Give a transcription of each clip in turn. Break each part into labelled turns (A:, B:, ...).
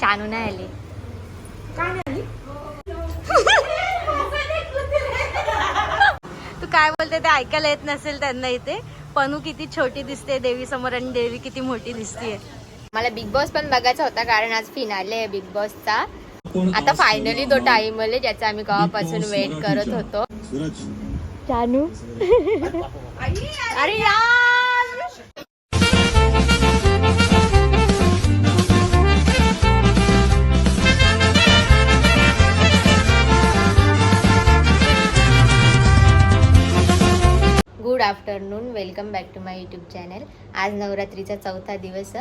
A: चानू नाही आली.
B: काय नाही?
A: तू काय बोलते ते ऐकायला येत नसेल त्यांना इथे. पनू किती छोटी दिसते देवी समोर आणि देवी किती मोठी दिसते मला बिग बॉस पण बघायचा होता कारण आज फिनाले आहे बिग बॉसचा आता फायनली तो टाइम आले ज्याचा आम्ही केव्हापासून वेट करत होतो.
C: सूरज
A: जानू अरे यार! Welcome back to my YouTube channel. आज नवरात्रीचा चौथा दिवस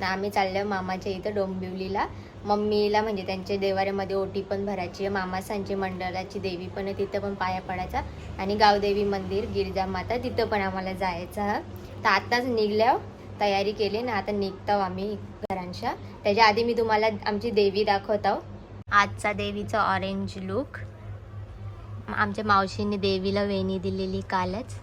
A: ना आम्ही चाललो मामाच्या इथं डोंबिवलीला. मम्मीला म्हणजे त्यांच्या देवाऱ्यामध्ये ओटी पण भरायची आहे. मामासांची मंडळाची देवी पण आहे तिथं पण पाया पडायचा. आणि गावदेवी मंदिर गिरजा माता तिथं पण आम्हाला जायचं तर आत्ताच निघल्या तयारी केली ना आता निघतो आम्ही घरांच्या. त्याच्या आधी मी तुम्हाला आमची देवी दाखवतो. आजचा देवीचा ऑरेंज लुक आमच्या मावशीने देवीला वेणी दिलेली कालच.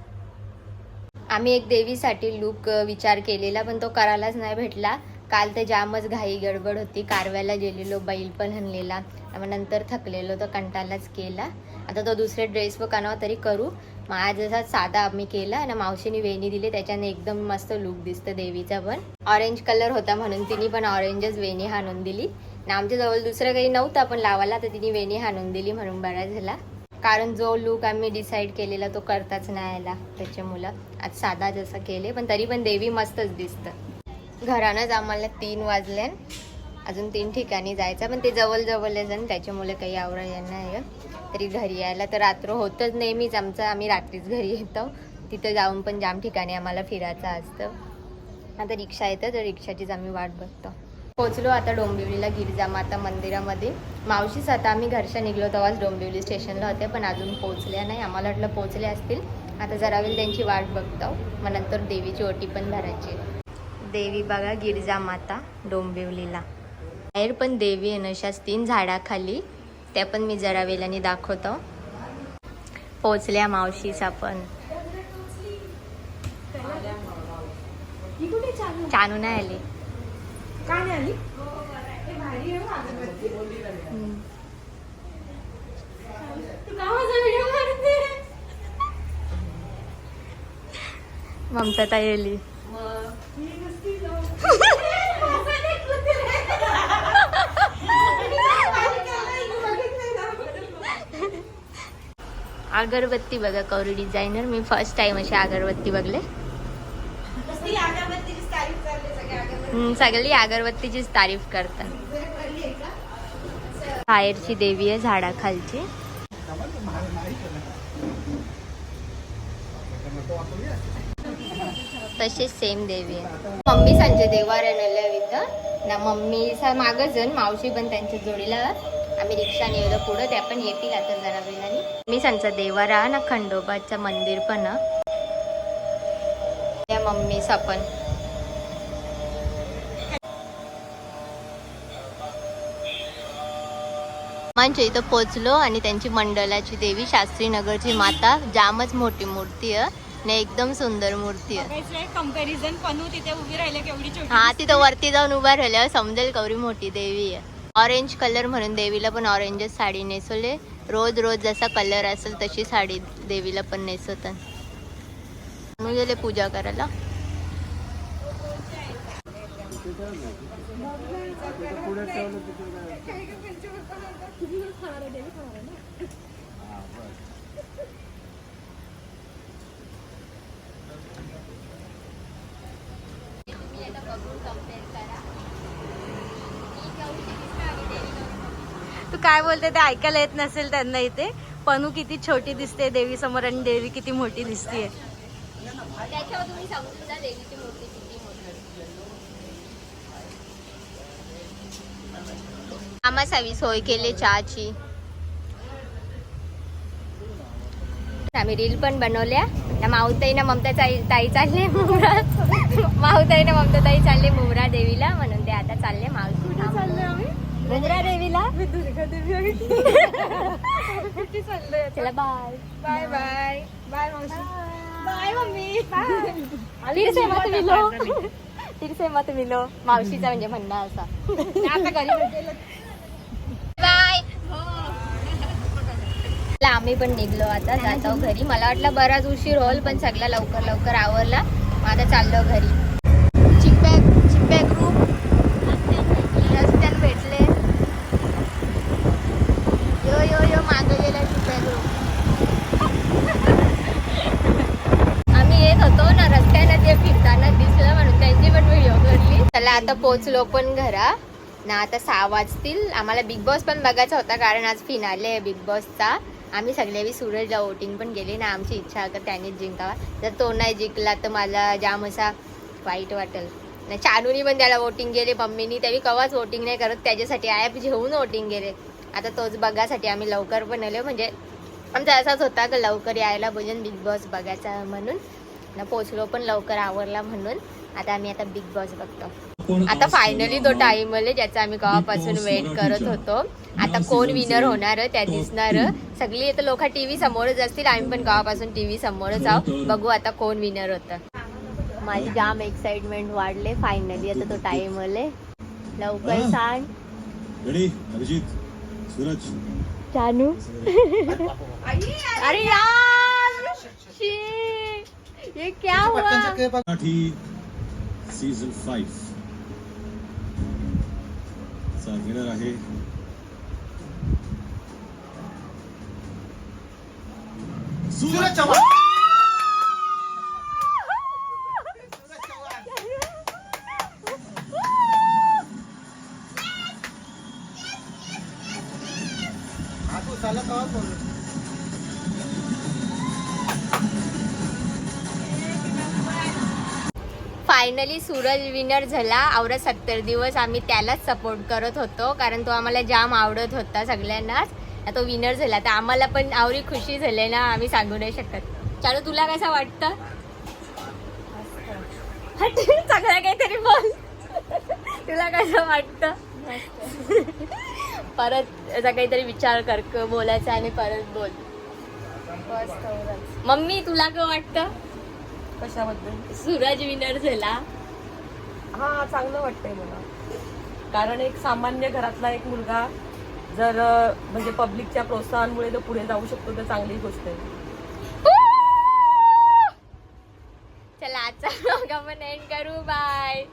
A: आम्ही एक देवीसाठी लूक विचार केलेला पण तो करायलाच नाही भेटला. काल तर जामच घाई गडबड होती. कारव्याला गेलेलो बैल पण हणलेला मग नंतर थकलेलो तर कंटाळाच केला आता तो दुसरे ड्रेस व कानावर तरी करू. मग आज जसा साधा आम्ही केला आणि मावशीने वेणी दिली त्याच्याने एकदम मस्त लुक दिसतं देवीचा पण. ऑरेंज कलर होता म्हणून तिने पण ऑरेंजच वेणी हाणून दिली. आणि आमच्या जवळ दुसरं काही नव्हतं पण लावायला तर तिने वेणी हाणून दिली म्हणून बरा झाला. कारण जो लुक आम्ही डिसाईड केलेला तो करताच नाही आला त्याच्या मुलं आज साधा जसं केले पण तरी पण देवी मस्तच दिसतं. घरानंच आम्हाला तीन वाजले अजून तीन ठिकाणी जायचं पण ते जवळ जवळच आणि त्याच्यामुळे काही आवरा नाही तरी घरी यायला तर रात्र होतच नेहमीच आमचं आम्ही रात्रीच घरी येतो. तिथं जाऊन पण जाम ठिकाणी आम्हाला फिरायचं असतं. आता रिक्षा येतं तर रिक्षाचीच आम्ही वाट बघतो. पोचलो आता डोंबिवलीला गिरिजा माता मंदिरामध्ये. मावशीच आता आम्ही घरच्या निघलो तेव्हाच डोंबिवली स्टेशनला होते पण अजून पोचल्या नाही. आम्हाला वाटलं पोचले असतील. आता जरा वेळ त्यांची वाट बघतो. मग नंतर देवीची ओटी पण भरायची. देवी बघा गिरिजा माता डोंबिवलीला. बाहेर पण देवी आहे अशाच तीन झाडाखाली. त्या पण मी जरा वेळाने दाखवतो. पोचल्या मावशीचा पण. चानू नाही आली.
B: काय नाही आली तू का माझा व्हिडिओ काढते
A: ममता ताई आली
B: मी नसती जाऊ.
A: अगरबत्ती बघा कौरी डिझायनर मी फर्स्ट टाइम अशी अगरबत्ती बघले. सगळी अगरबत्तीचीच तारीफ करतात. बाहेरची देवी आहे झाडाखालची. तशीच सेम देवी आहे. मम्मी सांचे देवार इथं. ना मम्मीचा माग जण मावशी पण त्यांच्या जोडीला आम्ही रिक्षा नेलो पुढं त्या पण येतील आता जरा वेळाने. मी सांचा देवारा ना खंडोबाचं मंदिर पण. आहे. त्या मम्मीचा पण. म्हणजे इथं पोचलो आणि त्यांची मंडलाची देवी शास्त्रीनगरची माता जामच मोठी मूर्ती आहे. आणि एकदम सुंदर मूर्ती आहे.
B: कंपॅरिझन पनू तिथे उभी राहिले केवढी छोटी
A: हा तिथं वरती जाऊन उभा राहिल्यावर समजेल कवरी मोठी देवी आहे. ऑरेंज कलर म्हणून देवीला पण ऑरेंजच साडी नेसवले. रोज रोज जसा कलर असेल तशी साडी देवीला पण नेसवतात. म्हणून गेले पूजा करायला. तू काय बोलते ते ऐकायला येत नसेल त्यांना इथे? पणू किती छोटी दिसते देवी समोर आणि देवी किती मोठी दिसते त्याच्यावर तुम्ही देवीची मूर्ती किती. मोठी आम्हासाठी सोय केली चहाची. आम्ही रील पण बनवल्या. त्या माऊताई ना ममता ताई चालले मुमरा माऊताई ना ममता ताई चालले मुमरा देवीला. म्हणून ते आता चालले माऊ
B: आम्ही?
A: देवीला.
B: मी दुर्गा देवी कुठे चाललोय
A: चला बाय
B: बाय बाय बाय मावशी. Bye mummy. बाय
A: मत मिलो खातीर से मत मिलो मावशीचा म्हणजे म्हणणं असा.
B: आता घरी भेटेल
A: बाय मी पण निघलो आता जातो घरी. मला वाटलं बराच उशीर होईल पण सगळा लवकर लवकर आवरला. मग आता चाललो घरी. चिपॅक चिपॅक ग्रुप रस्त्यात भेटले. यो यो यो मागे गेला चिपॅक ग्रुप आम्ही येत होतो ना रस्त्यानं ते फिरताना दिसलं म्हणून त्यांची पण व्हिडिओ करली चला आता पोचलो पण घरा. ना आता सहा वाजतील. आम्हाला बिग बॉस पण बघायचा होता कारण आज फिनाले आहे बिग बॉसचा. आम्ही सगळे बी सूरजला वोटिंग पण गेली ना आमची इच्छा आहे का त्यानेच जिंकावा. जर तो नाही जिंकला तर मला जाम असा वाईट वाटेल. ना चानूनी पण त्याला वोटिंग गेले मम्मीनी तरी कवाच वोटिंग नाही करत त्याच्यासाठी ॲप घेऊन वोटिंग गेले. आता तोच बघासाठी आम्ही लवकर पण आलो म्हणजे आमचा असाच होता का लवकर यायला भोजन बिग बॉस बघायचा म्हणून. ना पोचलो पण लवकर आवरला म्हणून. आता आम्ही आता बिग बॉस बघतो. आता फायनली तो टाइम आले ज्याचा आम्ही गावापासून वेट करत होतो. आता कोण विनर होणार? त्या दिसणार. सगळी आता लोक टीव्ही समोरच असतील. आम्ही पण गावापासून टीव्ही समोरच आहोत. बघू आता कोण विनर होतं. माझी जाम एक्साइटमेंट वाढले. फायनली आता तो टाइम आले. लवकर सांग. अरे यार! ये क्या हुआ?
C: सीजन फाइव आजचा विनर आहे. सूरज चव्हाण.
A: चालत आहोत फायनली सूरज विनर झाला. आवडत सत्तर दिवस आम्ही त्यालाच सपोर्ट करत होतो कारण तो आम्हाला जाम आवडत होता सगळ्यांनाच. आता तो विनर झाला. तर आम्हाला पण आवडी खुशी झाली ना आम्ही सांगू नाही शकत. चालू तुला कसं वाटतं? सगळं काहीतरी बोल. तुला कसं वाटतं? परत असा काहीतरी विचार कर बोलायचा आणि परत बोल. मम्मी तुला काय वाटतं?
D: कशाबद्दल?
A: सूरज विनर झाला.
D: हा चांगलं वाटतंय मला. कारण एक सामान्य घरातला एक मुलगा जर म्हणजे पब्लिकच्या प्रोत्साहनामुळे तो पुढे जाऊ शकतो तर चांगली गोष्ट आहे.
A: चला आजचा आपण एंड करू. बाय